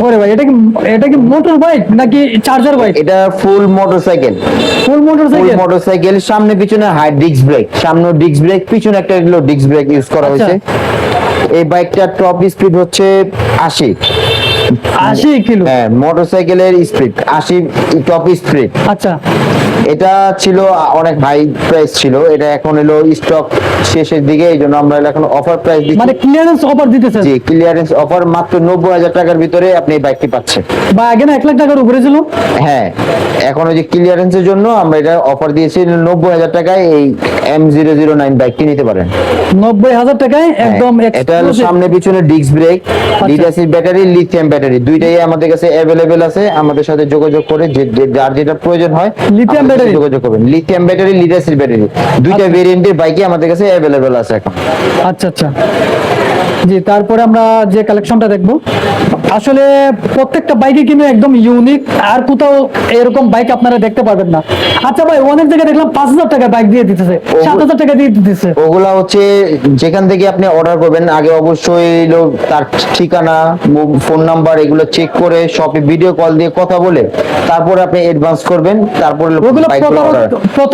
ওরে ভাই এটা কি এটা কি মোটর বাইক নাকি চার্জার বাইক এটা full motorcycle full motorcycle full motorcycle সামনে পিছনে হাই ডিস্ক ব্রেক সামনে ডিস্ক ব্রেক পিছনে একটা এগুলো ডিস্ক ব্রেক ইউজ করা আচ্ছা। হয়েছে। এই বাইকটার টপ স্পিড হচ্ছে আশি। আশি কিলো? হ্যাঁ মোটরসাইকেলের স্পিড আশি টপ স্পিড আচ্ছা। এটা ছিল অনেক হাই প্রাইস ছিল এটা এখন এলো স্টক শেষের দিকে এই জন্য আমরা এখন অফার প্রাইস দিচ্ছি। মানে ক্লিয়ারেন্স অফার দিতেছে জি ক্লিয়ারেন্স অফার মাত্র নব্বই হাজার টাকার ভিতরে আপনি এই বাইকটি পাচ্ছেন। বা আগে না এক লাখ টাকার উপরে ছিল? হ্যাঁ এখন ওই যে ক্লিয়ারেন্সের জন্য আমরা এটা অফার দিয়েছি নব্বই হাজার টাকায় এই এম জিরো জিরো নাইন বাইকটি নিতে পারেন। নব্বই হাজার টাকায় একদম হ্যাঁ, এটা হলো সামনে পিছনে disc brake lead battery lithium battery দুইটাই আমাদের কাছে অ্যাভেলেবেল আছে। আমাদের সাথে যোগাযোগ করে যে- যার যেটা প্রয়োজন হয় Lithium ব্যাটারি। যোগাযোগ করবেন। Lithium battery lead acid battery. দুইটা ভেরিয়েন্টের বাইকই আমাদের কাছে অ্যাভেলেবেল আছে এখন। আচ্ছা আচ্ছা। জি তারপরে আমরা যে কালেকশনটা দেখব আসলে প্রত্যেকটা বাইকে কিন্তু একদম ইউনিক আর কোথাও এরকম বাইক আপনারা দেখতে পাবেন না। আচ্ছা ভাই অনেক জায়গায় দেখলাম পাঁচ হাজার টাকা বাইক দিয়ে দিতেছে সাত হাজার টাকা দিয়ে দিতেছে। ওগুলা হচ্ছে যেখান থেকে আপনি অর্ডার করবেন আগে অবশ্যই তার ঠিকানা ফোন নাম্বার এগুলো চেক করে শপে ভিডিও কল দিয়ে কথা বলে তারপরে আপনি অ্যাডভান্স করবেন তারপরে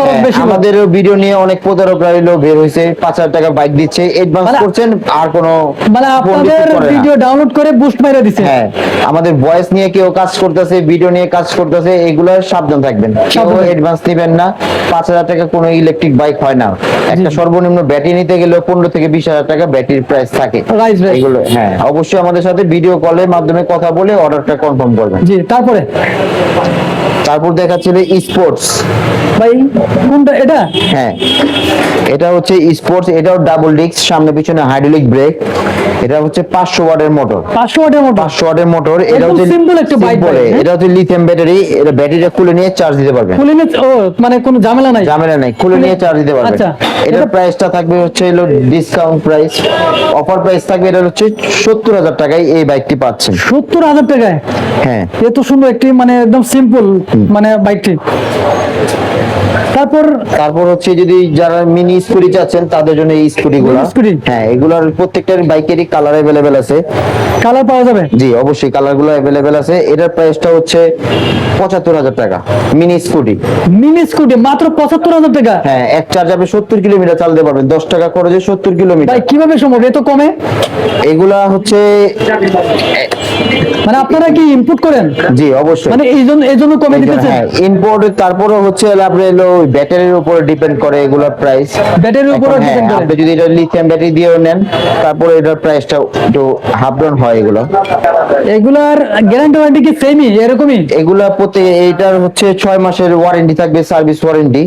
হ্যাঁ, আমাদের ভিডিও নিয়ে অনেক প্রতারকরা হলো বের হয়েছে পাঁচ হাজার টাকা বাইক দিচ্ছে অ্যাডভান্স মানে- করছেন আর কোনো মানে আপনাদের। ভিডিও ডাউনলোড করে বুস্ট মেরে দিছে। হ্যাঁ আমাদের ভয়েস নিয়ে কেউ কাজ করতেছে ভিডিও নিয়ে কাজ করতেছে এগুলো সাবধান থাকবেন। কেউ। অ্যাডভান্স নেবেন না। পাঁচ হাজার টাকা কোনো ইলেকট্রিক বাইক হয় না। একটা সর্বনিম্ন ব্যাটারি নিতে গেলে পনেরো থেকে বিশ হাজার টাকা ব্যাটারির প্রাইস থাকে. এগুলো হ্যাঁ অবশ্যই আমাদের সাথে ভিডিও কলের মাধ্যমে কথা বলে অর্ডারটা কনফার্ম করবেন। জি তারপরে? তারপর দেখাচ্ছিল স্পোর্টস ভাই কোনটা এটা? হ্যাঁ এটা হচ্ছে স্পোর্টস এটাও ডাবল ডিস্ক সামনে পিছনে হাইড্রোলিক ব্রেক এটা হচ্ছে পাঁচশো ওয়াটের মোটর। পাঁচশো ওয়াটের মতো পাঁচশো ওয়াটের মোটর এটা হচ্ছে simple একটা bike, হ্যাঁ? এটা হচ্ছে লিথিয়াম ব্যাটারি এটা ব্যাটারিটা খুলে নিয়ে চার্জ দিতে পারবেন। খুলে নিয়ে ও মানে কোনো ঝামেলা নাই? ঝামেলা নাই খুলে নিয়ে চার্জ দিতে পারবেন। আচ্ছা। এটার এটা- প্রাইসটা থাকবে হচ্ছে হলো ডিসকাউন্ট প্রাইস অফার প্রাইস থাকবে এটা হচ্ছে সত্তর হাজার টাকায় এই বাইকটি পাচ্ছেন। সত্তর হাজার টাকায়? হ্যাঁ। এত সুন্দর একটি মানে একদম সিম্পল মানে বাইকটি তারপর তারপর হচ্ছে যদি যারা মিনি স্কুটি চাচ্ছেন তাদের জন্য এই স্কুটি। গুলো হ্যাঁ এগুলোর প্রত্যেকটার বাইকেরই কালার অ্যাভেলেবেল আছে। কালার পাওয়া যাবে? জি অবশ্যই কালারগুলো অ্যাভেলেবেল আছে। এটার প্রাইসটা হচ্ছে পঁচাত্তর হাজার টাকা মিনি স্কুটি। মিনি স্কুটি মাত্র পঁচাত্তর হাজার টাকা? হ্যাঁ এক চার্জ আপনি সত্তর কিলোমিটার চালাতে পারবেন। দশ টাকা খরচে সত্তর কিলোমিটার। ভাই কীভাবে সম্ভব? এত কমে? এগুলা হচ্ছে মানে আপনারা কি ইনপুট করেন? জি অবশ্যই। মানে এই জন্য এই জন্য কমে দিতেছেন? হ্যাঁ ইম্পোর্ট তারপরে হচ্ছে এলো ব্যাটারির উপর ডিপেন্ড করে এগুলোর প্রাইস ব্যাটারির উপরে ডিপেন্ড করে। আপনি যদি এটা লিথিয়াম ব্যাটারি দিয়েও নেন তারপরে এটার প্রাইসটা একটু হাফ ডাউন হয় এগুলো। এগুলার গ্যারান্টি ওয়ারেন্টি কি সেমই এরকমই? এগুলা প্রতি এইটার হচ্ছে ছয় মাসের ওয়ারেন্টি থাকবে সার্ভিস ওয়ারেন্টি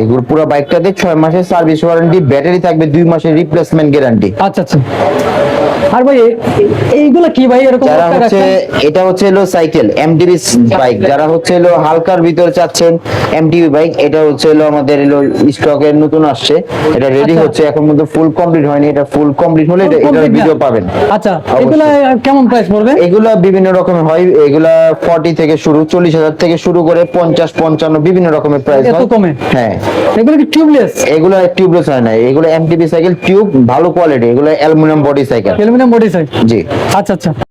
এগুলো পুরো বাইকটাতে ছয় মাসের সার্ভিস ওয়ারেন্টি ব্যাটারি থাকবে দুই মাসের রিপ্লেসমেন্ট গ্যারান্টি আচ্ছা আচ্ছা। আর ভাই এইগুলা কি ভাই? এরকম যারা হচ্ছে এটা হচ্ছে হলো সাইকেল এমটিভি বাইক যারা হচ্ছে হলো হালকার ভিতরে চাচ্ছেন এমটিভি বাইক এটা হচ্ছে হলো আমাদের হলো নতুন আসছে। এটা রেডি আচ্ছা। হচ্ছে এখন ফুল কমপ্লিট হয়নি। এটা ফুল কমপ্লিট হলে এটা- এটার ভিডিও পাবেন। আচ্ছা এগুলা কেমন প্রাইস পড়বে? এগুলা বিভিন্ন রকমের হয়। এগুলা ফর্টি থেকে শুরু চল্লিশ হাজার থেকে শুরু করে পঞ্চাশ পঞ্চান্ন বিভিন্ন রকমের প্রাইস হয়। কমে? হ্যাঁ। এগুলো কি টিউবলেস এগুলো টিউবলেস হয় না। এগুলো এমটিভি সাইকেল টিউব ভালো কোয়ালিটি এগুলো aluminium body cycle aluminium body size জি। আচ্ছা আচ্ছা।